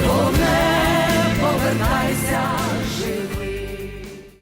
Holy